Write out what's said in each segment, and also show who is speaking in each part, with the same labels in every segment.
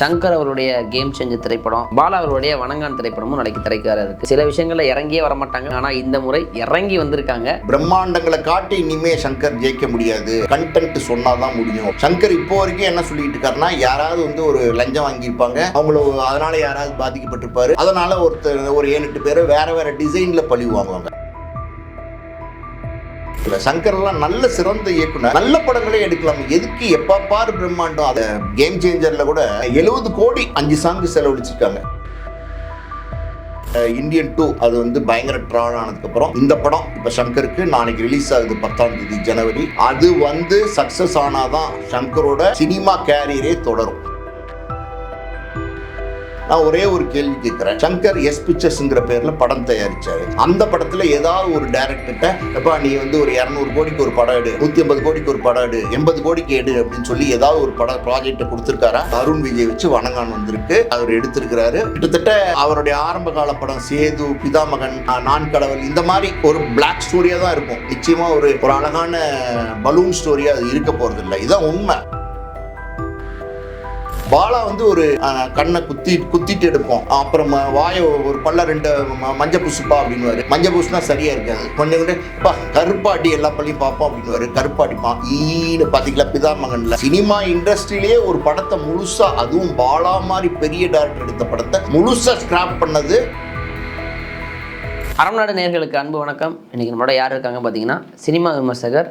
Speaker 1: சங்கர் அவருடைய கேம் செஞ்ச திரைப்படம் பாலா அவருடைய வணங்கான் திரைப்படமும் நாளைக்கு திரைக்கார இருக்கு சில விஷயங்கள்ல இறங்கியே வர மாட்டாங்க ஆனா இந்த முறை இறங்கி வந்திருக்காங்க
Speaker 2: பிரம்மாண்டங்களை காட்டி இனிமே சங்கர் ஜெயிக்க முடியாது கண்டென்ட் சொன்னாதான் முடியும் சங்கர் இப்போ வரைக்கும் என்ன சொல்லிட்டு இருக்காருன்னா யாராவது வந்து ஒரு லஞ்சம் வாங்கியிருப்பாங்க அவங்கள அதனால யாராவது பாதிக்கப்பட்டிருப்பாரு அதனால ஒருத்தர் ஒரு ஏழு எட்டு பேர் வேற வேற டிசைன்ல பழி வாங்குவாங்க இல்லை சங்கர்லாம் நல்ல சிறந்த இயக்குனர் நல்ல படங்களே எடுக்கலாம் எதுக்கு எப்போ பாரு பிரம்மாண்டம் அதை கேம் சேஞ்சரில் கூட எழுபது கோடி அஞ்சு சாங்கு செலவழிச்சிருக்காங்க இந்தியன் டூ அது வந்து பயங்கர ட்ராவல் ஆனதுக்கப்புறம் இந்த படம் இப்போ சங்கருக்கு நாளைக்கு ரிலீஸ் ஆகுது பத்தாம் தேதி ஜனவரி அது வந்து சக்ஸஸ் ஆனாதான் சங்கரோட சினிமா கேரியரே தொடரும் நான் ஒரே ஒரு கேள்வி கேட்கிறேன் சங்கர் எஸ் பிக்சர்ஸ்ங்கிற பேர்ல படம் தயாரிச்சாரு அந்த படத்துல ஏதாவது ஒரு டேரக்டர்கிட்ட எப்பா நீ வந்து ஒரு இரநூறு கோடிக்கு ஒரு படம் எடு நூத்தி ஐம்பது கோடிக்கு ஒரு படம் எடு எண்பது கோடிக்கு எடு அப்படின்னு சொல்லி ஏதாவது ஒரு படம் ப்ராஜெக்ட் கொடுத்துருக்காரா அருண் விஜய் வச்சு வணங்கான் வந்திருக்கு அவர் எடுத்திருக்கிறாரு கிட்டத்தட்ட அவருடைய ஆரம்ப கால படம் சேது பிதாமகன் நான் கடவுள் இந்த மாதிரி ஒரு பிளாக் ஸ்டோரியா தான் இருக்கும் நிச்சயமா ஒரு ஒரு அழகான பலூன் ஸ்டோரியா அது இருக்க போறது இல்லை இதான் உண்மை பாலா வந்து ஒரு கண்ணை குத்தி குத்திட்டு எடுப்போம் அப்புறம் வாய ஒரு பல்ல ரெண்டு மஞ்ச புசுப்பா அப்படின்வாரு மஞ்ச புசுனா சரியா இருக்காது கொஞ்சம் கூட பா கருப்பாடி எல்லா பள்ளியும் பார்ப்போம் அப்படின்னு கருப்பாட்டிப்பா ஈடு பாத்தீங்களா பிதா மகன்ல சினிமா இண்டஸ்ட்ரியிலேயே ஒரு படத்தை முழுசா அதுவும் பாலா மாதிரி பெரிய டேரக்டர் எடுத்த படத்தை முழுசா ஸ்கிராப் பண்ணது
Speaker 1: அறம்நாடு நேர்களுக்கு அன்பு வணக்கம் இன்றைக்கி நம்மளோட யார் இருக்காங்க பார்த்தீங்கன்னா சினிமா விமர்சகர்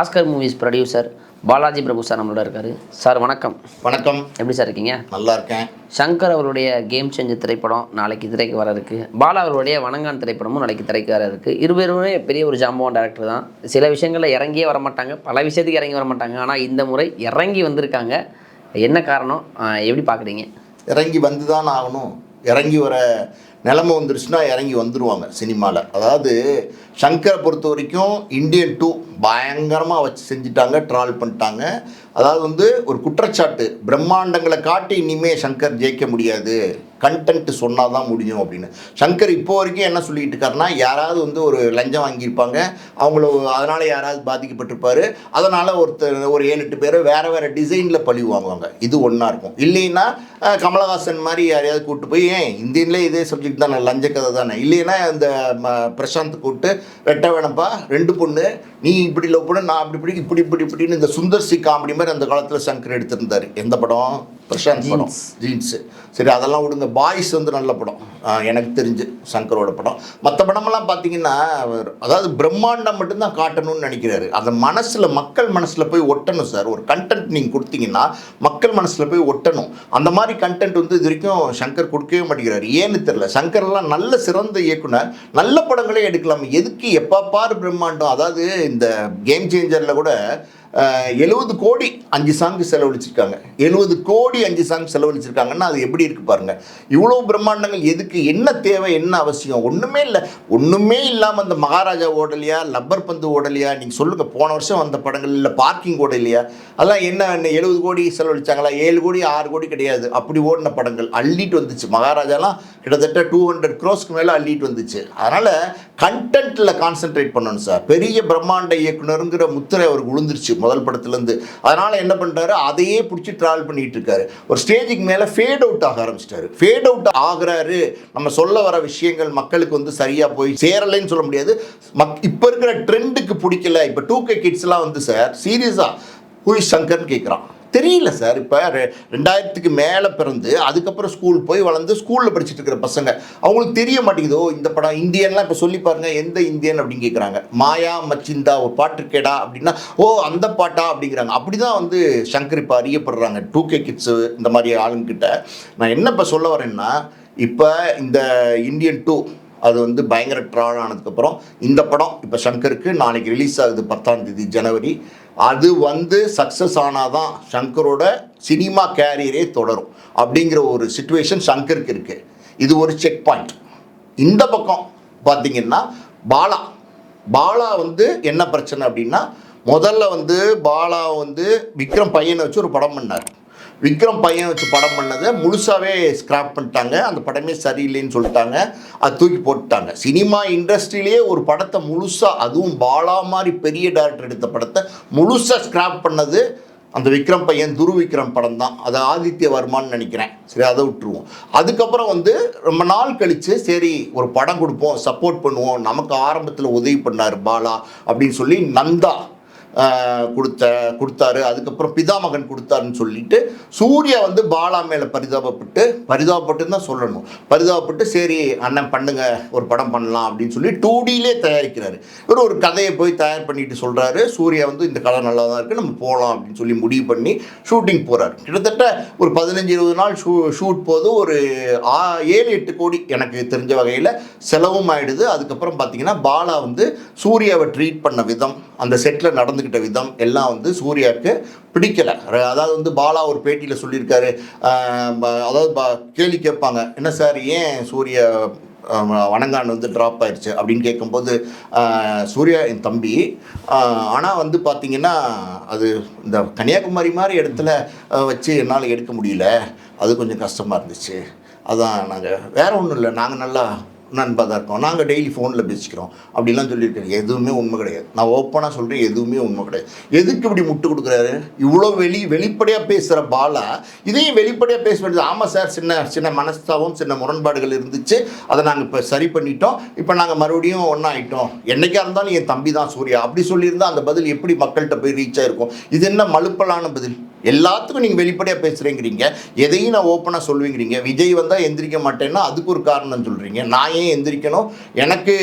Speaker 1: Oscar movies producer Balaji Prabhu sir நம்மளோட இருக்காரு சார் வணக்கம் வணக்கம் எப்படி சார் இருக்கீங்க நல்லா இருக்கேன் சங்கர் அவருடைய கேம் செஞ்ச திரைப்படம் நாளைக்கு திரைக்கு வர இருக்கு பாலா அவருடைய வணங்கான் திரைப்படமும் நாளைக்கு திரைக்கு வர இருக்கு இருவருமே பெரிய ஒரு ஜாம்பவன் டேரக்டர் தான் சில விஷயங்களில் இறங்கியே வரமாட்டாங்க பல விஷயத்துக்கு இறங்கி வரமாட்டாங்க ஆனால் இந்த முறை இறங்கி வந்திருக்காங்க என்ன காரணம் எப்படி பார்க்குறீங்க இறங்கி வந்து தான் ஆகணும் இறங்கி வர நிலமை வந்துருச்சுன்னா இறங்கி வந்துடுவாங்க சினிமாவில் அதாவது சங்கரை பொறுத்த வரைக்கும் இந்தியன் டூ பயங்கரமாக வச்சு செஞ்சிட்டாங்க ட்ரால் பண்ணிட்டாங்க அதாவது வந்து ஒரு குற்றச்சாட்டு பிரம்மாண்டங்களை காட்டி இனிமேல் சங்கர் ஜெயிக்க முடியாது கண்டென்ட் சொன்னால் தான் முடியும் அப்படின்னு சங்கர் இப்போ வரைக்கும் என்ன சொல்லிக்கிட்டு இருக்காருன்னா யாராவது வந்து ஒரு லஞ்சம் வாங்கியிருப்பாங்க அவங்கள அதனால் யாராவது பாதிக்கப்பட்டிருப்பார் அதனால் ஒருத்தர் ஒரு ஏழு எட்டு பேர் வேறு வேறு டிசைனில் பழி வாங்குவாங்க இது ஒன்றா இருக்கும் இல்லைன்னா கமலஹாசன் மாதிரி யாரையாவது கூப்பிட்டு போய் ஏன் இந்தியிலே இதே சப்ஜெக்ட் தானே லஞ்ச கதை தானே இல்லைன்னா இந்த பிரசாந்த் கூப்பிட்டு வெட்ட வேணப்பா ரெண்டு பொண்ணு நீ இப்படி லவ் பண்ண நான் அப்படி இப்படி இப்படி இப்படி இப்படின்னு இந்த சுந்தர் சி காமெடி மாதிரி அந்த காலத்தில் சங்கர் எடுத்திருந்தார் எந்த படம் பிரசாந்த் படம் ஜீன்ஸு சரி அதெல்லாம் விடுங்க பாய்ஸ் வந்து நல்ல படம் எனக்கு தெரிஞ்சு சங்கரோட படம் மற்ற படமெல்லாம் பார்த்தீங்கன்னா அதாவது பிரம்மாண்டம் மட்டும்தான் காட்டணும்னு நினைக்கிறாரு அந்த மனசில் மக்கள் மனசில் போய் ஒட்டணும் சார் ஒரு கண்டென்ட் நீங்கள் கொடுத்தீங்கன்னா மக்கள் மனசில் போய் ஒட்டணும் அந்த மாதிரி கண்டென்ட் வந்து இது வரைக்கும் சங்கர் கொடுக்கவே மாட்டேங்கிறாரு ஏன்னு தெரில சங்கர்லாம் நல்ல சிறந்த இயக்குனர் நல்ல படங்களே எடுக்கலாம் எதுக்கு எப்போ பார் பிரம்மாண்டம் அதாவது இந்த கேம் சேஞ்சரில் கூட எழுபது கோடி அஞ்சு சாங்கு செலவழிச்சிருக்காங்க எழுபது கோடி அஞ்சு சாங் செலவழிச்சிருக்காங்கன்னா அது எப்படி இருக்குது பாருங்கள் இவ்வளோ பிரம்மாண்டங்கள் எதுக்கு என்ன தேவை என்ன அவசியம் ஒன்றுமே இல்லை ஒன்றுமே இல்லாமல் அந்த மகாராஜா ஓடலையா லப்பர் பந்து ஓடலையா நீங்கள் சொல்லுங்கள் போன வருஷம் வந்த படங்கள் இல்லை பார்க்கிங் ஓடலையா அதெல்லாம் என்ன எழுபது கோடி செலவழிச்சாங்களா ஏழு கோடி ஆறு கோடி கிடையாது அப்படி ஓடின படங்கள் அள்ளிட்டு வந்துச்சு மகாராஜாலாம் கிட்டத்தட்ட டூ ஹண்ட்ரட் க்ரோஸ்க்கு மேலே அள்ளிட்டு வந்துச்சு அதனால் கண்டென்ட்டில் கான்சென்ட்ரேட் பண்ணணும் சார் பெரிய பிரம்மாண்ட இயக்குநருங்கிற முத்திரை அவருக்கு விழுந்துருச்சு முதல் படத்துலேருந்து அதனால் என்ன பண்ணுறாரு அதையே பிடிச்சி ட்ராவல் பண்ணிகிட்டு இருக்காரு ஒரு ஸ்டேஜுக்கு மேலே ஃபேட் அவுட் ஆக ஆரம்பிச்சிட்டாரு ஃபேட் அவுட் ஆகிறாரு நம்ம சொல்ல வர விஷயங்கள் மக்களுக்கு வந்து சரியாக போய் சேரலைன்னு சொல்ல முடியாது மக் இப்போ இருக்கிற ட்ரெண்டுக்கு பிடிக்கல இப்போ டூ கே கிட்ஸ்லாம் வந்து சார் சீரியஸாக ஹூய் சங்கர்னு கேட்குறான் தெரியல சார் இப்போ ரெ ரெண்டாயிரத்துக்கு மேலே பிறந்து அதுக்கப்புறம் ஸ்கூல் போய் வளர்ந்து ஸ்கூலில் படிச்சுட்டு இருக்கிற பசங்க அவங்களுக்கு தெரிய மாட்டேங்குதோ இந்த படம் இந்தியன்லாம் இப்போ சொல்லி பாருங்கள் எந்த இந்தியன் அப்படின்னு கேட்குறாங்க மாயா மச்சிந்தா ஒரு பாட்டு கேடா அப்படின்னா ஓ அந்த பாட்டா அப்படிங்கிறாங்க அப்படி தான் வந்து சங்கர் இப்போ அறியப்படுறாங்க டூ கே கிட்ஸு இந்த மாதிரி ஆளுங்கிட்ட நான் என்ன இப்போ சொல்ல வரேன்னா இப்போ இந்த இந்தியன் டூ அது வந்து பயங்கர ட்ராவல் ஆனதுக்கப்புறம் இந்த படம் இப்போ சங்கருக்கு நாளைக்கு ரிலீஸ் ஆகுது பத்தாம் தேதி ஜனவரி அது வந்து சக்ஸஸ் ஆனால் தான் ஷங்கரோட சினிமா கேரியரே தொடரும் அப்படிங்கிற ஒரு சுச்சுவேஷன் ஷங்கருக்கு இருக்குது இது ஒரு செக் பாயிண்ட் இந்த பக்கம் பார்த்தீங்கன்னா பாலா பாலா வந்து என்ன பிரச்சனை அப்படின்னா முதல்ல வந்து பாலா வந்து விக்ரம் பையனை வச்சு ஒரு படம் பண்ணார் விக்ரம் பையன் வச்சு படம் பண்ணதை முழுசாகவே ஸ்கிராப் பண்ணிட்டாங்க அந்த படமே சரியில்லைன்னு சொல்லிட்டாங்க அதை தூக்கி போட்டுட்டாங்க சினிமா இண்டஸ்ட்ரியிலேயே ஒரு படத்தை முழுசாக அதுவும் பாலா மாதிரி பெரிய டேரக்டர் எடுத்த படத்தை முழுசாக ஸ்கிராப் பண்ணது அந்த விக்ரம் பையன் துரு விக்ரம் படம் தான் அதை ஆதித்ய வர்மான்னு நினைக்கிறேன் சரி அதை விட்டுருவோம் அதுக்கப்புறம் வந்து ரொம்ப நாள் கழித்து சரி ஒரு படம் கொடுப்போம் சப்போர்ட் பண்ணுவோம் நமக்கு ஆரம்பத்தில் உதவி பண்ணார் பாலா அப்படின்னு சொல்லி நந்தா கொடுத்த கொடுத்தாரு அதுக்கப்புறம் பிதாமகன் கொடுத்தாருன்னு சொல்லிட்டு சூர்யா வந்து பாலா மேலே பரிதாபப்பட்டு பரிதாபப்பட்டுன்னு தான் சொல்லணும் பரிதாபப்பட்டு சரி அண்ணன் பண்ணுங்க ஒரு படம் பண்ணலாம் அப்படின்னு சொல்லி டூ தயாரிக்கிறாரு இவர் ஒரு கதையை போய் தயார் பண்ணிட்டு சொல்கிறாரு சூர்யா வந்து இந்த கலை நல்லா தான் இருக்குது நம்ம போகலாம் அப்படின்னு சொல்லி முடிவு பண்ணி ஷூட்டிங் போகிறாரு கிட்டத்தட்ட ஒரு பதினஞ்சு இருபது நாள் ஷூ ஷூட் போது ஒரு ஏழு எட்டு கோடி எனக்கு தெரிஞ்ச வகையில் செலவும் ஆகிடுது அதுக்கப்புறம் பார்த்தீங்கன்னா பாலா வந்து சூர்யாவை ட்ரீட் பண்ண விதம் அந்த செட்டில் நடந்துக்கிட்டு நடந்துக்கிட்ட விதம் எல்லாம் வந்து சூர்யாவுக்கு பிடிக்கலை அதாவது வந்து பாலா ஒரு பேட்டியில் சொல்லியிருக்காரு அதாவது கேள்வி கேட்பாங்க என்ன சார் ஏன் சூர்யா வணங்கான் வந்து ட்ராப் ஆயிடுச்சு அப்படின்னு கேட்கும்போது சூர்யா என் தம்பி ஆனால் வந்து பார்த்திங்கன்னா அது இந்த கன்னியாகுமரி மாதிரி இடத்துல வச்சு என்னால் எடுக்க முடியல அது கொஞ்சம் கஷ்டமாக இருந்துச்சு அதான் நாங்கள் வேறு ஒன்றும் இல்லை நாங்கள் நல்லா நண்பாக தான் இருக்கோம் நாங்கள் டெய்லி ஃபோனில் பேசிக்கிறோம் அப்படிலாம் சொல்லியிருக்கேன் எதுவுமே உண்மை கிடையாது நான் ஓப்பனாக சொல்கிறேன் எதுவுமே உண்மை கிடையாது எதுக்கு இப்படி முட்டு கொடுக்குறாரு இவ்வளோ வெளி வெளிப்படையாக பேசுகிற பாலா இதையும் வெளிப்படையாக பேச வேண்டியது ஆமாம் சார் சின்ன சின்ன மனஸ்தாபம் சின்ன முரண்பாடுகள் இருந்துச்சு அதை நாங்கள் இப்போ சரி பண்ணிட்டோம் இப்போ நாங்கள் மறுபடியும் ஒன்றா ஆகிட்டோம் என்றைக்காக இருந்தாலும் என் தம்பி தான் சூர்யா அப்படி சொல்லியிருந்தால் அந்த பதில் எப்படி மக்கள்கிட்ட போய் ரீச் ஆகிருக்கும் இது என்ன மலுப்பலான பதில் எல்லாத்துக்கும் நீங்கள் வெளிப்படையாக பேசுகிறேங்கிறீங்க எதையும் நான் ஓப்பனாக சொல்லுவீங்கிறீங்க விஜய் வந்தால் எந்திரிக்க மாட்டேன்னா அதுக்கு ஒரு காரணம் சொல்கிறீங்க நான் ஏன் எந்திரிக்கணும் எனக்கு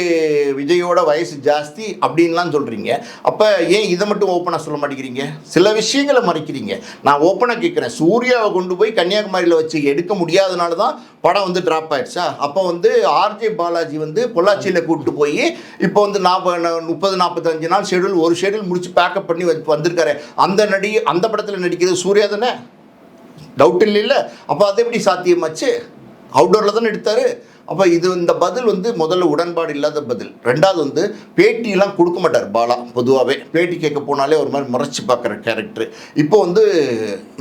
Speaker 1: விஜயோட வயசு ஜாஸ்தி அப்படின்லாம் சொல்கிறீங்க அப்போ ஏன் இதை மட்டும் ஓப்பனாக சொல்ல மாட்டேங்கிறீங்க சில விஷயங்களை மறைக்கிறீங்க நான் ஓப்பனாக கேட்குறேன் சூர்யாவை கொண்டு போய் கன்னியாகுமரியில் வச்சு எடுக்க முடியாதனால தான் படம் வந்து ட்ராப் ஆயிடுச்சா அப்போ வந்து ஆர்ஜே பாலாஜி வந்து பொள்ளாச்சியில் கூப்பிட்டு போய் இப்போ வந்து நாற்பது முப்பது நாற்பத்தஞ்சு நாள் ஷெடியூல் ஒரு ஷெடியூல் முடிச்சு பேக்கப் பண்ணி வந்திருக்காரு அந்த நடி அந்த படத்தில் நடிக்கிறது சூர்யா தானே டவுட் இல்லைல்ல அப்போ அதை எப்படி சாத்தியமாச்சு அவுடோரில் தானே எடுத்தார் அப்போ இது இந்த பதில் வந்து முதல்ல உடன்பாடு இல்லாத பதில் ரெண்டாவது வந்து பேட்டியெல்லாம் கொடுக்க மாட்டார் பாலா பொதுவாகவே பேட்டி கேட்க போனாலே ஒரு மாதிரி முறைச்சி பார்க்குற கேரக்டர் இப்போ வந்து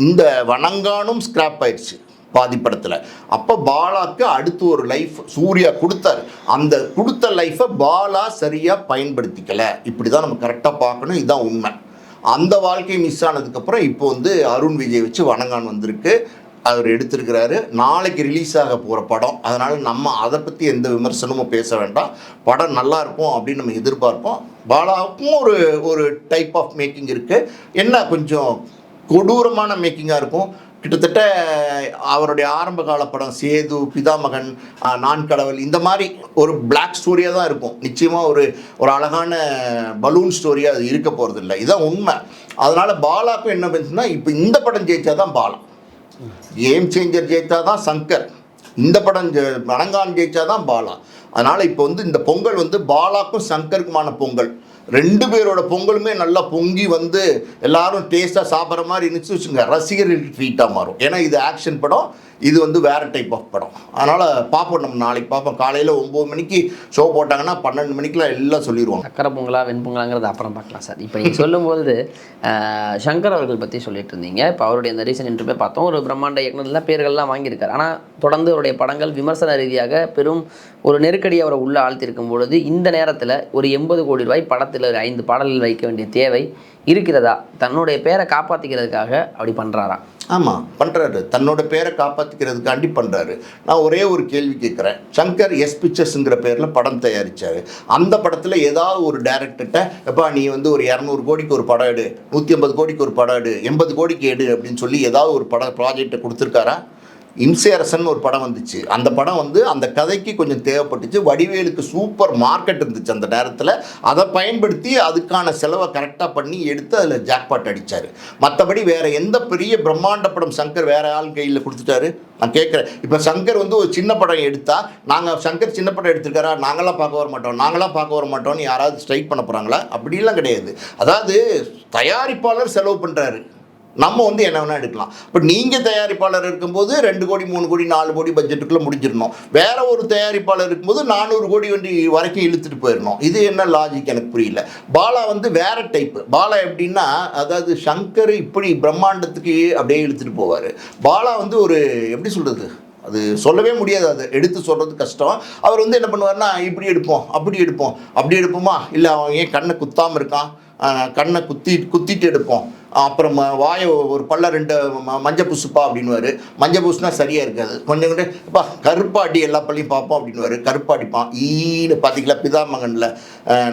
Speaker 1: இந்த வணங்கானும் ஸ்க்ராப் ஆயிடுச்சு பாதிப்படுத்தலை அப்போ பாலாக்கு அடுத்து ஒரு லைஃப் சூர்யா கொடுத்தார் அந்த கொடுத்த லைஃப்பை பாலா சரியாக பயன்படுத்திக்கலை இப்படி தான் நம்ம கரெக்டாக பார்க்கணும் இதுதான் உண்மை அந்த வாழ்க்கை மிஸ் ஆனதுக்கப்புறம் இப்போ வந்து அருண் விஜய் வச்சு வணங்கான் வந்திருக்கு அவர் எடுத்திருக்கிறாரு நாளைக்கு ரிலீஸ் ஆக போகிற படம் அதனால் நம்ம அதை பற்றி எந்த விமர்சனமும் பேச வேண்டாம் படம் நல்லா இருக்கும் அப்படின்னு நம்ம எதிர்பார்ப்போம் பாலாவுக்கும் ஒரு ஒரு டைப் ஆஃப் மேக்கிங் இருக்குது என்ன கொஞ்சம் கொடூரமான மேக்கிங்காக இருக்கும் கிட்டத்தட்ட அவருடைய ஆரம்ப கால படம் சேது பிதாமகன் நான் கடவுள் இந்த மாதிரி ஒரு பிளாக் ஸ்டோரியாக தான் இருக்கும் நிச்சயமாக ஒரு ஒரு அழகான பலூன் ஸ்டோரியாக அது இருக்க போகிறது இல்லை இதுதான் உண்மை அதனால் பாலாக்கும் என்ன பண்ணுச்சுன்னா இப்போ இந்த படம் ஜெயிச்சா தான் பாலா கேம் சேஞ்சர் ஜெயித்தா தான் சங்கர் இந்த படம் அனங்கான் ஜெயிச்சா தான் பாலா அதனால் இப்போ வந்து இந்த பொங்கல் வந்து பாலாக்கும் சங்கருக்குமான பொங்கல் ரெண்டு பேரோட பொங்கலுமே நல்லா பொங்கி வந்து எல்லாரும் டேஸ்ட்டாக சாப்பிட்ற மாதிரி இருந்துச்சு வச்சுங்க ரசிகர்கள் ட்ரீட்டாக மாறும் ஏன்னா இது ஆக்ஷன் படம் இது வந்து வேறு டைப் ஆஃப் படம் அதனால் பார்ப்போம் நம்ம நாளைக்கு பார்ப்போம் காலையில் ஒம்பது மணிக்கு ஷோ போட்டாங்கன்னா பன்னெண்டு மணிக்கெலாம் எல்லாம் சொல்லிடுவோம் சக்கரை பொங்கலா வெண்பொங்கலாங்கிறது அப்புறம் பார்க்கலாம் சார் இப்போ நீங்கள் சொல்லும்போது சங்கர் அவர்கள் பற்றி சொல்லிட்டு இருந்தீங்க இப்போ அவருடைய அந்த ரீசன் இன்டர்வியூ பார்த்தோம் ஒரு பிரம்மாண்ட இயக்குநர்லாம் பேர்கள்லாம் வாங்கியிருக்கார் ஆனால் தொடர்ந்து அவருடைய படங்கள் விமர்சன ரீதியாக பெரும் ஒரு நெருக்கடி அவரை உள்ளே ஆழ்த்திருக்கும் பொழுது இந்த நேரத்தில் ஒரு எண்பது கோடி ரூபாய் படத்தை படத்தில் ஒரு ஐந்து பாடல்கள் வைக்க வேண்டிய தேவை இருக்கிறதா தன்னுடைய பேரை காப்பாற்றிக்கிறதுக்காக அப்படி பண்ணுறாரா ஆமாம் பண்ணுறாரு தன்னோட பேரை காப்பாற்றிக்கிறதுக்காண்டி பண்ணுறாரு நான் ஒரே ஒரு கேள்வி கேட்குறேன் சங்கர் எஸ் பிக்சர்ஸுங்கிற பேரில் படம் தயாரித்தார் அந்த படத்தில் ஏதாவது ஒரு டேரக்டர்கிட்ட எப்பா நீ வந்து ஒரு இரநூறு கோடிக்கு ஒரு படம் எடு நூற்றி ஐம்பது கோடிக்கு ஒரு படம் எடு எண்பது கோடிக்கு எடு அப்படின்னு சொல்லி ஏதாவது ஒரு படம் ப்ராஜெக்டை கொடுத்துருக்காரா இம்சேரசன் ஒரு படம் வந்துச்சு அந்த படம் வந்து அந்த கதைக்கு கொஞ்சம் தேவைப்பட்டுச்சு வடிவேலுக்கு சூப்பர் மார்க்கெட் இருந்துச்சு அந்த நேரத்தில் அதை பயன்படுத்தி அதுக்கான செலவை கரெக்டாக பண்ணி எடுத்து அதில் ஜாக்பாட் அடித்தார் மற்றபடி வேறு எந்த பெரிய பிரம்மாண்ட படம் சங்கர் வேறு ஆள் கையில் கொடுத்துட்டாரு நான் கேட்குறேன் இப்போ சங்கர் வந்து ஒரு சின்ன படம் எடுத்தால் நாங்கள் சங்கர் சின்ன படம் எடுத்துருக்காரா நாங்களாம் பார்க்க வர மாட்டோம் நாங்களாம் பார்க்க வர மாட்டோம்னு யாராவது ஸ்ட்ரைக் பண்ண போகிறாங்களா அப்படிலாம் கிடையாது அதாவது தயாரிப்பாளர் செலவு பண்ணுறாரு நம்ம வந்து என்ன வேணால் எடுக்கலாம் இப்போ நீங்கள் தயாரிப்பாளர் இருக்கும்போது ரெண்டு கோடி மூணு கோடி நாலு கோடி பட்ஜெட்டுக்குள்ளே முடிஞ்சிடணும் வேற ஒரு தயாரிப்பாளர் இருக்கும்போது நானூறு கோடி வந்து வரைக்கும் இழுத்துட்டு போயிடணும் இது என்ன லாஜிக் எனக்கு புரியல பாலா வந்து வேற டைப்பு பாலா எப்படின்னா அதாவது சங்கர் இப்படி பிரம்மாண்டத்துக்கு அப்படியே இழுத்துட்டு போவார் பாலா வந்து ஒரு எப்படி சொல்கிறது அது சொல்லவே முடியாது அது எடுத்து சொல்கிறது கஷ்டம் அவர் வந்து என்ன பண்ணுவார்னா இப்படி எடுப்போம் அப்படி எடுப்போம் அப்படி எடுப்போமா இல்லை அவன் ஏன் கண்ணை குத்தாமல் இருக்கான் கண்ணை குத்தி குத்திட்டு எடுப்போம் அப்புறம் வாய ஒரு பல்ல ரெண்டு மஞ்சள் புசுப்பா அப்படின்வாரு மஞ்சள் பூசுனா சரியாக இருக்காது கொஞ்சம் கூட இப்போ கருப்பாடி எல்லா பள்ளியும் பார்ப்போம் அப்படின்வாரு கருப்பாட்டிப்பான் ஈடு பார்த்திங்களா பிதாமகனில்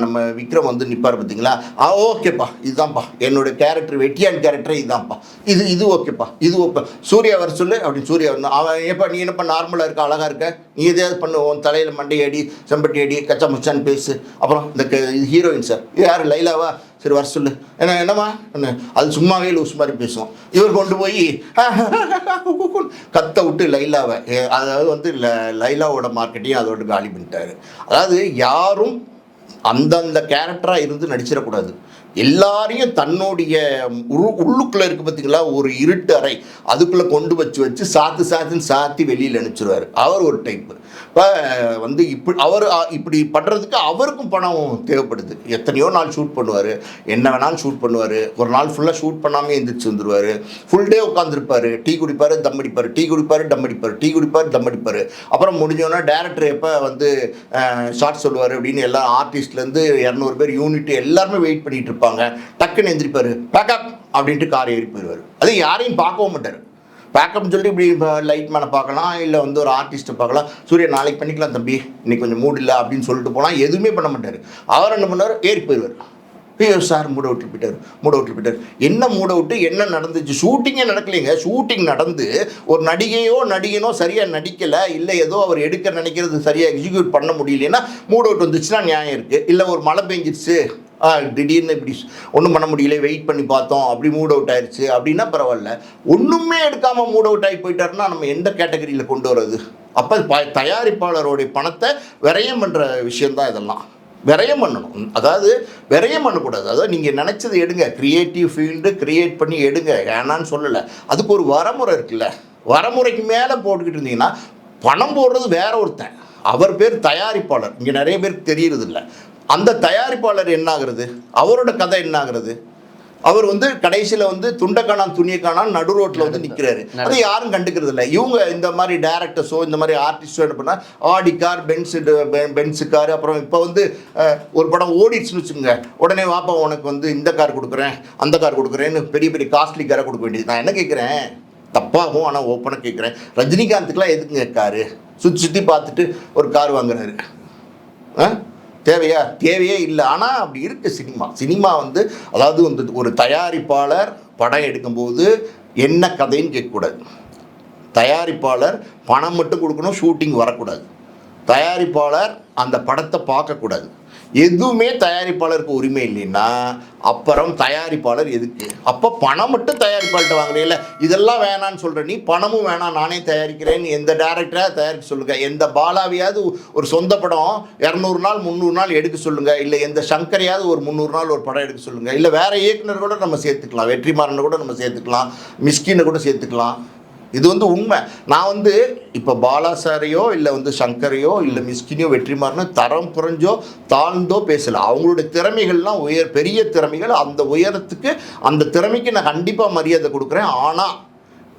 Speaker 1: நம்ம விக்ரம் வந்து நிற்பார் பார்த்தீங்களா ஆ ஓகேப்பா இதுதான்ப்பா என்னோடய கேரக்டர் வெட்டியான் கேரக்டரே இதுதான்ப்பா இது இது ஓகேப்பா இது ஓப்பா சூர்யா வர சொல்லு அப்படின்னு சூர்யா வந்து அவன் ஏப்பா நீ என்னப்பா நார்மலாக இருக்க அழகாக இருக்க நீ எதையாவது பண்ணுவோம் தலையில் தலையில் மண்டையடி செம்பட்டி அடி கச்சா முச்சான்னு பேசு அப்புறம் இந்த ஹீரோயின் சார் யார் லைலாவா சரி வர சொல்லு என்ன என்னம்மா என்ன அது சும்மாவே லூஸ் மாதிரி பேசுவோம் இவர் கொண்டு போய் கத்த விட்டு லைலாவை அதாவது வந்து லைலாவோட மார்க்கெட்டையும் அதோட காலி பண்ணிட்டாரு அதாவது யாரும் அந்தந்த கேரக்டராக இருந்து நடிச்சிடக்கூடாது எல்லாரையும் தன்னுடைய உரு உள்ளுக்குள்ளே இருக்குது பார்த்தீங்களா ஒரு இருட்டு அறை அதுக்குள்ளே கொண்டு வச்சு வச்சு சாத்து சாத்துன்னு சாத்தி வெளியில் அனுப்பிச்சிருவார் அவர் ஒரு டைப்பு இப்போ வந்து இப்படி அவர் இப்படி பண்ணுறதுக்கு அவருக்கும் பணம் தேவைப்படுது எத்தனையோ நாள் ஷூட் பண்ணுவார் என்ன வேணாலும் ஷூட் பண்ணுவார் ஒரு நாள் ஃபுல்லாக ஷூட் பண்ணாமே எழுந்திரிச்சு வந்துடுவார் ஃபுல் டே உட்காந்துருப்பார் டீ குடிப்பார் தம் அடிப்பார் டீ குடிப்பார் தம் அடிப்பார் டீ குடிப்பார் தம் அடிப்பார் அப்புறம் முடிஞ்சோன்னா டேரக்டர் எப்போ வந்து ஷார்ட் சொல்லுவார் அப்படின்னு எல்லா ஆர்டிஸ்ட்லேருந்து இரநூறு பேர் யூனிட் எல்லாருமே வெயிட் பண்ணிகிட்டு இருப்பாங்க டக்குன்னு எழுந்திரிப்பார் பேக்கப் அப்படின்ட்டு கார் ஏறி போயிடுவார் அதை யாரையும் பார்க்கவும் மாட்டார் பேக்கப் சொல்லி இப்படி இப்போ லைட் மேலே பார்க்கலாம் இல்லை வந்து ஒரு ஆர்டிஸ்ட்டை பார்க்கலாம் சூரிய நாளைக்கு பண்ணிக்கலாம் தம்பி இன்னைக்கு கொஞ்சம் மூடு இல்லை அப்படின்னு சொல்லிட்டு போனால் எதுவுமே பண்ண மாட்டார் அவர் என்ன பண்ணார் ஏறி போயிடுவார் ஐயோ சார் மூட விட்டு போயிட்டார் மூட விட்டு போயிட்டார் என்ன மூட விட்டு என்ன நடந்துச்சு ஷூட்டிங்கே நடக்கலைங்க ஷூட்டிங் நடந்து ஒரு நடிகையோ நடிகனோ சரியாக நடிக்கலை இல்லை ஏதோ அவர் எடுக்க நினைக்கிறது சரியாக எக்ஸிக்யூட் பண்ண முடியலன்னா மூட விட்டு வந்துச்சுன்னா நியாயம் இருக்குது இல்லை ஒரு மழை பெஞ்சிருச்சு திடீர்னு இப்படி ஒன்றும் பண்ண முடியல வெயிட் பண்ணி பார்த்தோம் அப்படி மூட் அவுட் ஆயிடுச்சு அப்படின்னா பரவாயில்ல ஒன்றுமே எடுக்காமல் மூட் அவுட் ஆகி போயிட்டாருன்னா நம்ம எந்த கேட்டகரியில் கொண்டு வர்றது அப்போ தயாரிப்பாளரோடைய தயாரிப்பாளருடைய பணத்தை விரயம் பண்ணுற விஷயந்தான் இதெல்லாம் விரயம் பண்ணணும் அதாவது விரயம் பண்ணக்கூடாது அதாவது நீங்கள் நினச்சது எடுங்க க்ரியேட்டிவ் ஃபீல்டு க்ரியேட் பண்ணி எடுங்க ஏன்னான்னு சொல்லலை அதுக்கு ஒரு வரமுறை இருக்குல்ல வரமுறைக்கு மேலே போட்டுக்கிட்டு இருந்தீங்கன்னா பணம் போடுறது வேற ஒருத்தன் அவர் பேர் தயாரிப்பாளர் இங்கே நிறைய பேருக்கு தெரியறதில்ல அந்த தயாரிப்பாளர் என்னாகிறது அவரோட கதை என்னாகிறது அவர் வந்து கடைசியில் வந்து துண்டக்கானான் துணியக்கானான் நடு ரோட்டில் வந்து நிற்கிறாரு அதை யாரும் கண்டுக்கிறது இல்லை இவங்க இந்த மாதிரி டேரக்டர்ஸோ இந்த மாதிரி ஆர்டிஸ்டோ என்ன பண்ணால் Audi car Benz Benz car அப்புறம் இப்போ வந்து ஒரு படம் ஓடிடுச்சுன்னு வச்சுக்கோங்க உடனே வாப்பா உனக்கு வந்து இந்த கார் கொடுக்குறேன் அந்த கார் கொடுக்குறேன்னு பெரிய பெரிய காஸ்ட்லி காரை கொடுக்க வேண்டியது நான் என்ன கேட்குறேன் தப்பாகவும் ஆனால் ஓப்பனாக கேட்குறேன் ரஜினிகாந்துக்கெலாம் எதுக்குங்க காரு சுற்றி சுற்றி பார்த்துட்டு ஒரு கார் வாங்குறாரு ஆ தேவையா தேவையே இல்லை ஆனால் அப்படி இருக்குது சினிமா சினிமா வந்து அதாவது வந்து ஒரு தயாரிப்பாளர் படம் எடுக்கும்போது என்ன கதைன்னு கேட்கக்கூடாது தயாரிப்பாளர் பணம் மட்டும் கொடுக்கணும் ஷூட்டிங் வரக்கூடாது தயாரிப்பாளர் அந்த படத்தை பார்க்கக்கூடாது எதுவுமே தயாரிப்பாளருக்கு உரிமை இல்லைன்னா அப்புறம் தயாரிப்பாளர் எதுக்கு அப்போ பணம் மட்டும் தயாரிப்பாளர்கிட்ட வாங்குறீங்கள இதெல்லாம் வேணான்னு சொல்கிற நீ பணமும் வேணாம் நானே தயாரிக்கிறேன் எந்த டேரக்டராக தயாரிக்க சொல்லுங்கள் எந்த பாலாவியாவது ஒரு சொந்த படம் இரநூறு நாள் முந்நூறு நாள் எடுக்க சொல்லுங்கள் இல்லை எந்த சங்கரையாவது ஒரு முந்நூறு நாள் ஒரு படம் எடுக்க சொல்லுங்கள் இல்லை வேறு இயக்குனர் கூட நம்ம சேர்த்துக்கலாம் வெற்றிமாறனை கூட நம்ம சேர்த்துக்கலாம் மிஸ்கின்னு கூட சேர்த்துக்கலாம் இது வந்து உண்மை நான் வந்து இப்போ பாலாசாரையோ இல்லை வந்து சங்கரையோ இல்லை மிஸ்கினியோ வெற்றிமாறனோ தரம் புரிஞ்சோ தாழ்ந்தோ பேசலை அவங்களுடைய திறமைகள்லாம் உயர் பெரிய திறமைகள் அந்த உயரத்துக்கு அந்த திறமைக்கு நான் கண்டிப்பாக மரியாதை கொடுக்குறேன் ஆனால்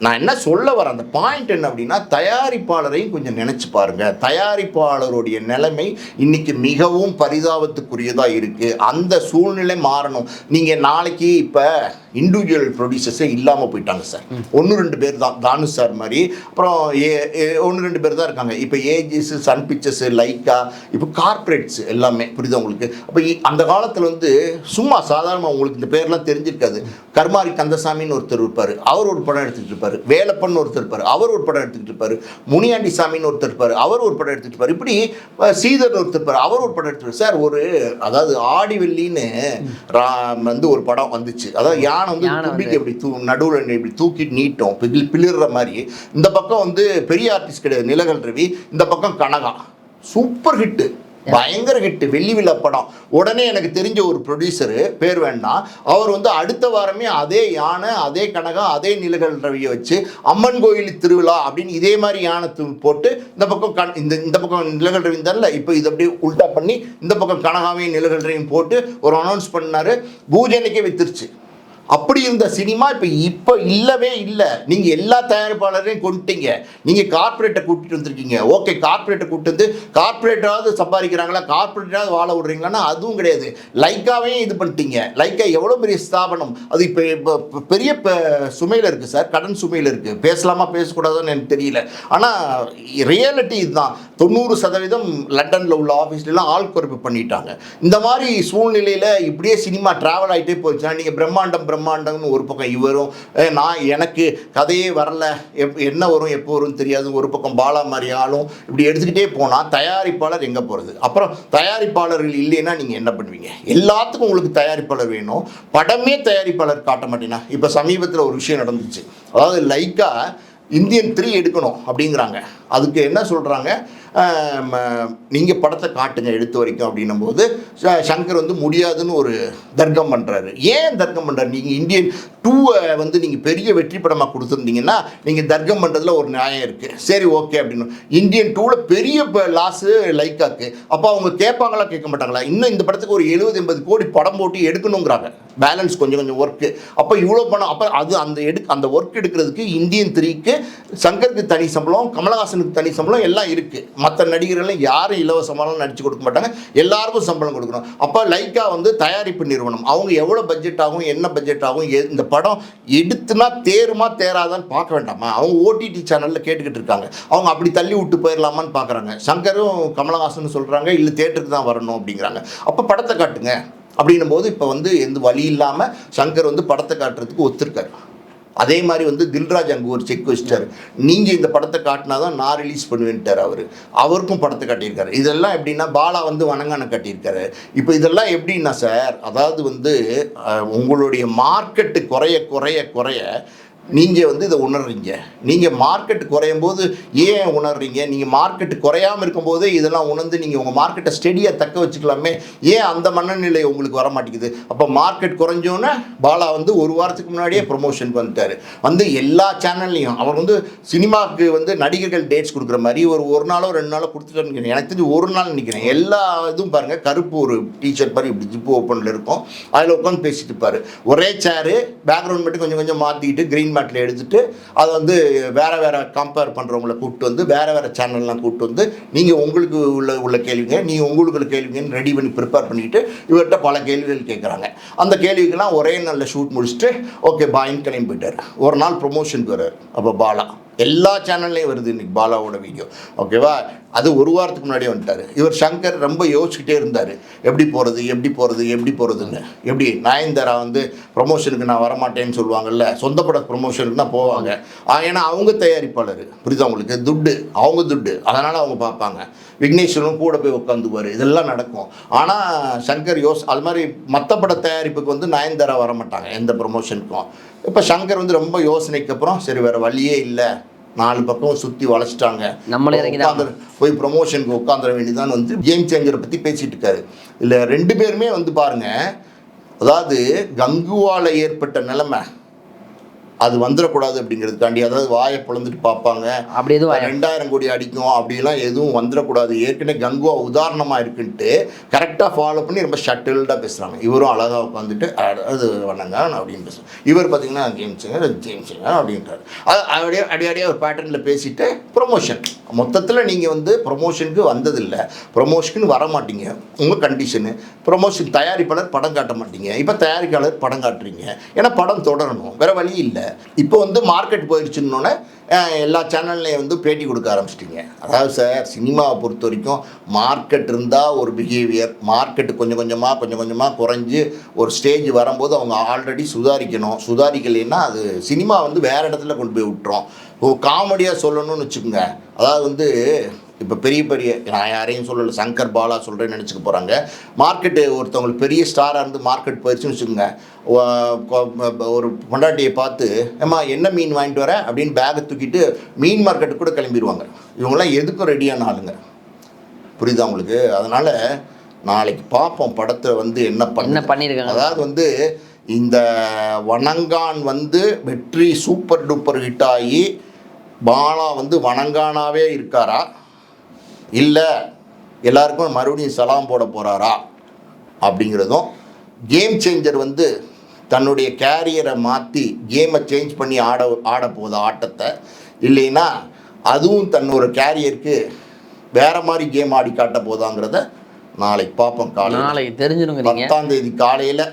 Speaker 1: நான் என்ன சொல்ல வரேன் அந்த பாயிண்ட் என்ன அப்படின்னா தயாரிப்பாளரையும் கொஞ்சம் நினச்சி பாருங்கள் தயாரிப்பாளருடைய நிலைமை இன்றைக்கி மிகவும் பரிதாபத்துக்குரியதாக இருக்குது அந்த சூழ்நிலை மாறணும் நீங்கள் நாளைக்கு இப்போ இண்டிவிஜுவல் ப்ரொடியூசர்ஸே இல்லாமல் போயிட்டாங்க சார் ஒன்று ரெண்டு பேர் தான் தானு சார் மாதிரி அப்புறம் ஏ ஒன்று ரெண்டு பேர் தான் இருக்காங்க இப்போ ஏஜிஸ் சன் பிக்சர்ஸ் லைக்கா இப்போ கார்பரேட்ஸ் எல்லாமே புரியுது உங்களுக்கு அப்போ அந்த காலத்தில் வந்து சும்மா சாதாரணமாக உங்களுக்கு இந்த பேர்லாம் தெரிஞ்சிருக்காது கர்மாரி கந்தசாமின்னு ஒருத்தர் இருப்பார் அவர் ஒரு படம் எடுத்துகிட்டு இருப்பார் வேலப்பன் ஒருத்தர் இருப்பார் அவர் ஒரு படம் எடுத்துகிட்டு இருப்பார் முனியாண்டி சாமின்னு ஒருத்தர் இருப்பார் அவர் ஒரு படம் எடுத்துகிட்டு இருப்பார் இப்படி சீதர் ஒருத்தர் இருப்பார் அவர் ஒரு படம் எடுத்துருப்பார் சார் ஒரு அதாவது ஆடிவெல்லின்னு வந்து ஒரு படம் வந்துச்சு அதாவது யார் யானை வந்து தும்பிக்கு இப்படி தூ நடுவில் இப்படி தூக்கி நீட்டோம் பிகில் பிளிடுற மாதிரி இந்த பக்கம் வந்து பெரிய ஆர்டிஸ்ட் கிடையாது நிலகல் ரவி இந்த பக்கம் கனகா சூப்பர் ஹிட்டு பயங்கர ஹிட்டு வெள்ளி விழா படம் உடனே எனக்கு தெரிஞ்ச ஒரு ப்ரொடியூசரு பேர் வேண்டாம் அவர் வந்து அடுத்த வாரமே அதே யானை அதே கனகம் அதே நிலகல் ரவியை வச்சு அம்மன் கோயில் திருவிழா அப்படின்னு இதே மாதிரி யானை போட்டு இந்த பக்கம் கண் இந்த இந்த பக்கம் நிலகல் ரவி தரல இப்போ இது அப்படியே உல்டா பண்ணி இந்த பக்கம் கனகாவையும் நிலகல் ரவியும் போட்டு ஒரு அனௌன்ஸ் பண்ணார் பூஜனைக்கே வித்துருச்சு அப்படி இருந்த சினிமா இப்போ இப்போ இல்லவே இல்லை நீங்கள் எல்லா தயாரிப்பாளரையும் கொண்டுட்டீங்க நீங்கள் கார்ப்பரேட்டை கூட்டிகிட்டு வந்திருக்கீங்க ஓகே கார்ப்பரேட்டை கூப்பிட்டு வந்து கார்பரேட்டாவது சம்பாதிக்கிறாங்களா கார்பரேட்டாவது வாழ விடுறீங்களான்னா அதுவும் கிடையாது லைக்காவையும் இது பண்ணிட்டீங்க லைக்கா எவ்வளோ பெரிய ஸ்தாபனம் அது இப்போ பெரிய சுமையில் இருக்குது சார் கடன் சுமையில் இருக்குது பேசலாமா பேசக்கூடாதுன்னு எனக்கு தெரியல ஆனால் ரியாலிட்டி இதுதான் தொண்ணூறு சதவீதம் லண்டனில் உள்ள ஆஃபீஸ்லாம் ஆள் குறைப்பு பண்ணிட்டாங்க இந்த மாதிரி சூழ்நிலையில் இப்படியே சினிமா ட்ராவல் ஆகிட்டே போச்சுன்னா நீங்கள் பிரம்மாண்டம் பிரம்மாண்டம் பிரம்மாண்டம்னு ஒரு பக்கம் இவரும் நான் எனக்கு கதையே வரல எப் என்ன வரும் எப்போ வரும்னு தெரியாது ஒரு பக்கம் பாலா மாதிரி ஆளும் இப்படி எடுத்துக்கிட்டே போனால் தயாரிப்பாளர் எங்கே போகிறது அப்புறம் தயாரிப்பாளர்கள் இல்லைன்னா நீங்கள் என்ன பண்ணுவீங்க எல்லாத்துக்கும் உங்களுக்கு தயாரிப்பாளர் வேணும் படமே தயாரிப்பாளர் காட்ட மாட்டேனா இப்போ சமீபத்தில் ஒரு விஷயம் நடந்துச்சு அதாவது லைக்காக இந்தியன் த்ரீ எடுக்கணும் அப்படிங்கிறாங்க அதுக்கு என்ன சொல்கிறாங்க நீங்கள் படத்தை காட்டுங்க எடுத்து வரைக்கும் அப்படின்னும் போது சங்கர் வந்து முடியாதுன்னு ஒரு தர்க்கம் பண்ணுறாரு ஏன் தர்க்கம் பண்ணுறாரு நீங்கள் இந்தியன் டூவை வந்து நீங்கள் பெரிய வெற்றி படமாக கொடுத்துருந்தீங்கன்னா நீங்கள் தர்க்கம் பண்ணுறதுல ஒரு நியாயம் இருக்குது சரி ஓகே அப்படின்னு இந்தியன் டூவில் பெரிய லாஸு லைக்காக்கு அப்போ அவங்க கேட்பாங்களா கேட்க மாட்டாங்களா இன்னும் இந்த படத்துக்கு ஒரு எழுபது எண்பது கோடி படம் போட்டு எடுக்கணுங்கிறாங்க பேலன்ஸ் கொஞ்சம் கொஞ்சம் ஒர்க்கு அப்போ இவ்வளோ பணம் அப்போ அது அந்த எடு அந்த ஒர்க் எடுக்கிறதுக்கு இந்தியன் த்ரீக்கு சங்கருக்கு தனி சம்பளம் கமலஹாசனுக்கு தனி சம்பளம் எல்லாம் இருக்குது மற்ற நடிகர்களும் யாரும் இலவசமாலும் நடிச்சு கொடுக்க மாட்டாங்க எல்லாருக்கும் சம்பளம் கொடுக்கணும் அப்போ லைக்கா வந்து தயாரிப்பு நிறுவனம் அவங்க எவ்வளோ பட்ஜெட் ஆகும் என்ன பட்ஜெட் ஆகும் இந்த படம் எடுத்துனா தேருமா தேராதான்னு பார்க்க வேண்டாமா அவங்க ஓடிடி சேனலில் கேட்டுக்கிட்டு இருக்காங்க அவங்க அப்படி தள்ளி விட்டு போயிடலாமான்னு பார்க்குறாங்க சங்கரும் கமலஹாசன் சொல்கிறாங்க இல்லை தேட்டருக்கு தான் வரணும் அப்படிங்கிறாங்க அப்போ படத்தை காட்டுங்க அப்படின்னும் போது இப்போ வந்து எந்த வழி இல்லாமல் சங்கர் வந்து படத்தை காட்டுறதுக்கு ஒத்துருக்காரு அதே மாதிரி வந்து தில்ராஜ் அங்கே ஒரு செக் வச்சிட்டார் நீங்கள் இந்த படத்தை காட்டினா தான் நான் ரிலீஸ் பண்ணுவேன்ட்டார் அவர் அவருக்கும் படத்தை காட்டியிருக்காரு இதெல்லாம் எப்படின்னா பாலா வந்து வணங்கான காட்டியிருக்காரு இப்போ இதெல்லாம் எப்படின்னா சார் அதாவது வந்து உங்களுடைய மார்க்கெட்டு குறைய குறைய குறைய நீங்கள் வந்து இதை உணர்றீங்க நீங்கள் மார்க்கெட் குறையும் போது ஏன் உணர்றீங்க நீங்கள் மார்க்கெட் குறையாமல் இருக்கும்போது இதெல்லாம் உணர்ந்து நீங்கள் உங்கள் மார்க்கெட்டை ஸ்டெடியாக தக்க வச்சுக்கலாமே ஏன் அந்த மனநிலை உங்களுக்கு வர மாட்டேங்குது அப்போ மார்க்கெட் குறைஞ்சோன்னே பாலா வந்து ஒரு வாரத்துக்கு முன்னாடியே ப்ரொமோஷன் வந்துட்டார் வந்து எல்லா சேனல்லையும் அவர் வந்து சினிமாவுக்கு வந்து நடிகர்கள் டேட்ஸ் கொடுக்குற மாதிரி ஒரு ஒரு நாளோ ரெண்டு நாளோ கொடுத்துட்டு எனக்கு தெரிஞ்சு ஒரு நாள் நிற்கிறேன் எல்லா இதுவும் பாருங்கள் கருப்பு ஒரு டீச்சர் மாதிரி இப்படி ஜிப்பு ஓப்பனில் இருக்கும் அதில் உட்காந்து பேசிட்டு இருப்பார் ஒரே சேரு பேக்ரவுண்ட் மட்டும் கொஞ்சம் கொஞ்சம் மாற்றிக்கிட்டு க்ரீன் கிளீன் மேட்டில் எடுத்துகிட்டு அது வந்து வேறு வேறு கம்பேர் பண்ணுறவங்கள கூப்பிட்டு வந்து வேறு வேறு சேனல்லாம் கூப்பிட்டு வந்து நீங்கள் உங்களுக்கு உள்ள உள்ள கேள்விங்க நீங்கள் உங்களுக்கு கேள்விங்கன்னு ரெடி பண்ணி ப்ரிப்பேர் பண்ணிக்கிட்டு இவர்கிட்ட பல கேள்விகள் கேட்குறாங்க அந்த கேள்விக்கெல்லாம் ஒரே நாளில் ஷூட் முடிச்சுட்டு ஓகே பாயின் கிளம்பி போயிட்டார் ஒரு நாள் ப்ரொமோஷன் வர்றார் அப்போ பாலா எல்லா சேனல்லையும் வருது இன்னைக்கு பாலாவோட வீடியோ ஓகேவா அது ஒரு வாரத்துக்கு முன்னாடியே வந்துட்டார் இவர் சங்கர் ரொம்ப யோசிச்சுட்டே இருந்தார் எப்படி போகிறது எப்படி போகிறது எப்படி போகிறதுன்னு எப்படி நயன்தாரா வந்து ப்ரொமோஷனுக்கு நான் வரமாட்டேன்னு சொல்லுவாங்கல்ல சொந்த பட ப்ரொமோஷனுக்கு தான் போவாங்க ஏன்னா அவங்க தயாரிப்பாளர் புரியுதா அவங்களுக்கு துட்டு அவங்க துட்டு அதனால் அவங்க பார்ப்பாங்க விக்னேஸ்வரனும் கூட போய் உட்காந்துவார் இதெல்லாம் நடக்கும் ஆனால் சங்கர் யோஸ் அது மாதிரி மற்ற பட தயாரிப்புக்கு வந்து நயன்தாரா வரமாட்டாங்க எந்த ப்ரொமோஷனுக்கும் இப்போ சங்கர் வந்து ரொம்ப யோசனைக்கு அப்புறம் சரி வேற வழியே இல்லை நாலு பக்கம் சுற்றி வளைச்சிட்டாங்க நம்மளே உட்காந்து போய் ப்ரொமோஷனுக்கு உட்காந்துட வேண்டியதான் வந்து கேம் சேஞ்சரை பற்றி பேசிகிட்டு இருக்காரு இல்லை ரெண்டு பேருமே வந்து பாருங்கள் அதாவது கங்குவால ஏற்பட்ட நிலைமை அது வந்துடக்கூடாது அப்படிங்கிறதுக்காண்டி அதாவது வாயை பிளந்துட்டு பார்ப்பாங்க அப்படி எதுவும் ரெண்டாயிரம் கோடி அடிக்கும் அப்படிலாம் எதுவும் வந்துடக்கூடாது ஏற்கனவே கங்குவா உதாரணமாக இருக்குன்ட்டு கரெக்டாக ஃபாலோ பண்ணி ரொம்ப ஷட்டில்டாக பேசுகிறாங்க இவரும் அழகாக உட்காந்துட்டு அது வணங்க அப்படின்னு பேசுகிறேன் இவர் பார்த்தீங்கன்னா ஜேம்ஸுங்க ஜேம்ஸுங்க அப்படின்றாரு அது அப்படியே அடியாக ஒரு பேட்டர்னில் பேசிட்டு ப்ரொமோஷன் மொத்தத்தில் நீங்கள் வந்து ப்ரொமோஷனுக்கு வந்ததில்லை ப்ரொமோஷனுக்கு வர மாட்டீங்க உங்கள் கண்டிஷனு ப்ரொமோஷன் தயாரிப்பாளர் படம் காட்ட மாட்டீங்க இப்போ தயாரிப்பாளர் படம் காட்டுறீங்க ஏன்னா படம் தொடரணும் வேறு வழி இல்லை இப்போ வந்து மார்க்கெட் போயிடுச்சுன்னொன்னே எல்லா சேனல்லையும் வந்து பேட்டி கொடுக்க ஆரம்பிச்சிட்டிங்க அதாவது சார் சினிமாவை பொறுத்த வரைக்கும் மார்க்கெட் இருந்தால் ஒரு பிஹேவியர் மார்க்கெட்டு கொஞ்சம் கொஞ்சமாக கொஞ்சம் கொஞ்சமாக குறைஞ்சி ஒரு ஸ்டேஜ் வரும்போது அவங்க ஆல்ரெடி சுதாரிக்கணும் சுதாரிக்கலைன்னா அது சினிமா வந்து வேறு இடத்துல கொண்டு போய் விட்டுரும் காமெடியாக சொல்லணும்னு வச்சுக்கோங்க அதாவது வந்து இப்போ பெரிய பெரிய நான் யாரையும் சொல்லலை சங்கர் பாலா சொல்கிறேன்னு நினச்சிக்க போகிறாங்க மார்க்கெட்டு ஒருத்தவங்களுக்கு பெரிய ஸ்டாராக இருந்து மார்க்கெட் போயிடுச்சுன்னு வச்சுக்கோங்க ஒரு பொண்டாட்டியை பார்த்து ஏம்மா என்ன மீன் வாங்கிட்டு வர அப்படின்னு பேகை தூக்கிட்டு மீன் மார்க்கெட்டு கூட கிளம்பிடுவாங்க இவங்களாம் எதுக்கும் ரெடியான ஆளுங்க புரியுதா உங்களுக்கு அதனால் நாளைக்கு பார்ப்போம் படத்தை வந்து என்ன பண்ண பண்ணியிருக்காங்க அதாவது வந்து இந்த வணங்கான் வந்து வெற்றி சூப்பர் டூப்பர் ஹிட் ஆகி பாலா வந்து வணங்கானாவே இருக்காரா இல்லை எல்லாருக்கும் மறுபடியும் சலாம் போட போகிறாரா அப்படிங்கிறதும் கேம் சேஞ்சர் வந்து தன்னுடைய கேரியரை மாற்றி கேமை சேஞ்ச் பண்ணி ஆட ஆட போகுது ஆட்டத்தை இல்லைன்னா அதுவும் தன்னோட கேரியருக்கு வேற மாதிரி கேம் ஆடி காட்ட போதாங்கிறத நாளைக்கு பார்ப்போம் காலை நாளைக்கு தெரிஞ்சிருங்க பத்தாம் தேதி காலையில்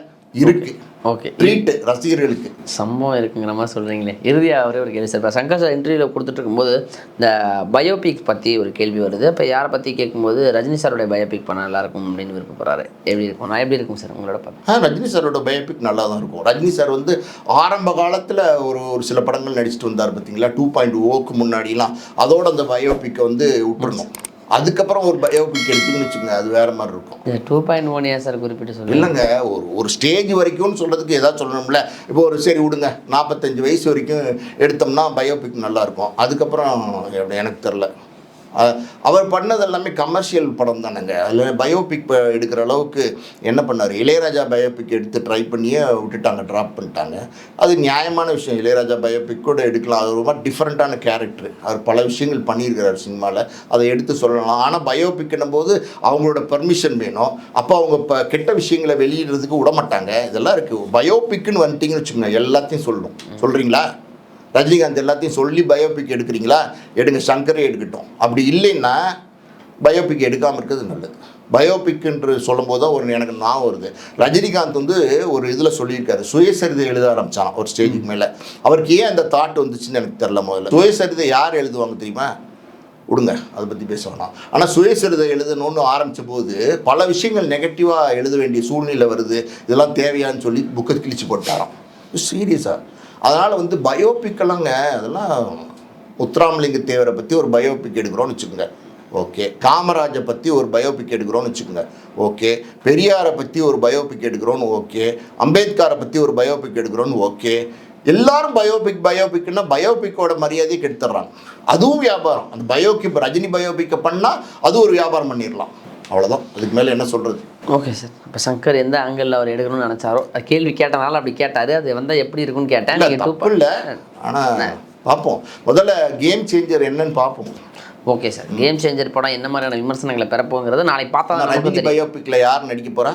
Speaker 1: இருக்குது ஓகே ட்ரீட் ரசிகர்களுக்கு சம்பவம் இருக்குங்கிற மாதிரி சொல்கிறீங்களே இறுதியாக அவரே ஒரு கேள்வி சார் இப்போ சங்கர் சார் இன்டர்வியூவில் கொடுத்துட்டு இருக்கும்போது இந்த பயோபிக் பற்றி ஒரு கேள்வி வருது இப்போ யாரை பற்றி கேட்கும்போது ரஜினி சாரோடைய பயோபிக் பண்ணால் நல்லாயிருக்கும் அப்படின்னு விருப்பப்படுறாரு எப்படி இருக்கும் நான் எப்படி இருக்கும் சார் உங்களோட பார்த்து ஆ ரஜினி சாரோட பயோபிக் நல்லா தான் இருக்கும் ரஜினி சார் வந்து ஆரம்ப காலத்தில் ஒரு ஒரு சில படங்கள் நடிச்சுட்டு வந்தார் பார்த்தீங்களா டூ பாயிண்ட் ஓக்கு முன்னாடிலாம் அதோட அந்த பயோபிக்கை வந்து விட்டுருந்தோம் அதுக்கப்புறம் ஒரு பயோபிக் எடுத்தீங்கன்னு வச்சுக்கோங்க அது வேற மாதிரி இருக்கும் டூ பாயிண்ட் ஒன் ஏன் சார் குறிப்பிட்டு சொல்லி இல்லைங்க ஒரு ஒரு ஸ்டேஜ் வரைக்கும்னு சொல்கிறதுக்கு ஏதாவது சொல்லணும்ல இப்போ ஒரு சரி விடுங்க நாற்பத்தஞ்சு வயசு வரைக்கும் எடுத்தோம்னா பயோபிக் நல்லாயிருக்கும் அதுக்கப்புறம் எனக்கு தெரில அவர் பண்ணது எல்லாமே கமர்ஷியல் படம் தானேங்க அதில் பயோபிக் எடுக்கிற அளவுக்கு என்ன பண்ணார் இளையராஜா பயோபிக் எடுத்து ட்ரை பண்ணியே விட்டுட்டாங்க ட்ராப் பண்ணிட்டாங்க அது நியாயமான விஷயம் இளையராஜா பயோபிக் கூட எடுக்கலாம் அது ரொம்ப டிஃப்ரெண்ட்டான கேரக்டர் அவர் பல விஷயங்கள் பண்ணியிருக்கிறார் சினிமாவில் அதை எடுத்து சொல்லலாம் ஆனால் பயோபிக்னும் போது அவங்களோட பர்மிஷன் வேணும் அப்போ அவங்க இப்போ கெட்ட விஷயங்களை வெளியிடுறதுக்கு விடமாட்டாங்க இதெல்லாம் இருக்குது பயோபிக்னு வந்துட்டிங்கன்னு வச்சுக்கோங்க எல்லாத்தையும் சொல்லணும் சொல்கிறீங்களா ரஜினிகாந்த் எல்லாத்தையும் சொல்லி பயோபிக் எடுக்கிறீங்களா எடுங்க சங்கரே எடுக்கட்டும் அப்படி இல்லைன்னா பயோபிக் எடுக்காமல் இருக்கிறது நல்லது பயோபிக் என்று சொல்லும்போது தான் ஒரு எனக்கு நான் வருது ரஜினிகாந்த் வந்து ஒரு இதில் சொல்லியிருக்காரு சுயசரிதை எழுத ஆரம்பித்தான் ஒரு ஸ்டேஜுக்கு மேலே அவருக்கு ஏன் அந்த தாட் வந்துச்சுன்னு எனக்கு தெரில முதல்ல சுயசரிதை யார் எழுதுவாங்க தெரியுமா விடுங்க அதை பற்றி பேச வேணாம் ஆனால் சுயசரிதை எழுதணும்னு ஆரம்பித்த போது பல விஷயங்கள் நெகட்டிவாக எழுத வேண்டிய சூழ்நிலை வருது இதெல்லாம் தேவையான்னு சொல்லி புக்கை கிழிச்சு போட்டாராம் சீரியஸாக அதனால் வந்து பயோபிக்கெல்லாங்க அதெல்லாம் முத்துராமலிங்க தேவரை பற்றி ஒரு பயோபிக் எடுக்கிறோன்னு வச்சுக்கோங்க ஓகே காமராஜை பற்றி ஒரு பயோபிக் எடுக்கிறோன்னு வச்சுக்கோங்க ஓகே பெரியாரை பற்றி ஒரு பயோபிக் எடுக்கிறோன்னு ஓகே அம்பேத்கரை பற்றி ஒரு பயோபிக் எடுக்கிறோன்னு ஓகே எல்லாரும் பயோபிக் பயோபிக்னா பயோபிக்கோட மரியாதையை கெடுத்துட்றாங்க அதுவும் வியாபாரம் அந்த பயோபிக் ரஜினி பயோபிக்கை பண்ணால் அதுவும் ஒரு வியாபாரம் பண்ணிடலாம் அவ்வளோதான் அதுக்கு மேலே என்ன சொல்கிறது ஓகே சார் இப்போ சங்கர் எந்த ஆங்கிளில் அவர் எடுக்கணும்னு நினச்சாரோ கேள்வி கேட்டனால அப்படி கேட்டார் அது வந்தால் எப்படி இருக்குன்னு கேட்டேன் நீங்கள் இல்லை ஆனால் பார்ப்போம் முதல்ல கேம் சேஞ்சர் என்னன்னு பார்ப்போம் ஓகே சார் கேம் சேஞ்சர் படம் என்ன மாதிரியான விமர்சனங்களை பெறப்போங்கிறது நாளைக்கு பார்த்தா ரஜினி பயோபிக்கில் யார் நடிக்க போகிறா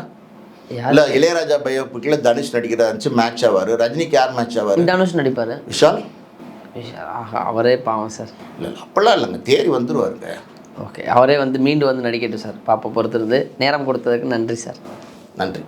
Speaker 1: இல்லை இளையராஜா பயோபிக்கில் தனுஷ் நடிக்கிறதா இருந்துச்சு மேட்ச் ஆவார் ரஜினிக்கு யார் மேட்ச் ஆவார் தனுஷ் நடிப்பார் விஷால் அவரே பாவம் சார் இல்லை அப்படிலாம் இல்லைங்க தேடி வந்துருவாருங்க ஓகே அவரே வந்து மீண்டும் வந்து நடிக்கட்டும் சார் பாப்பா பொறுத்துருந்து நேரம் கொடுத்ததுக்கு நன்றி சார் நன்றி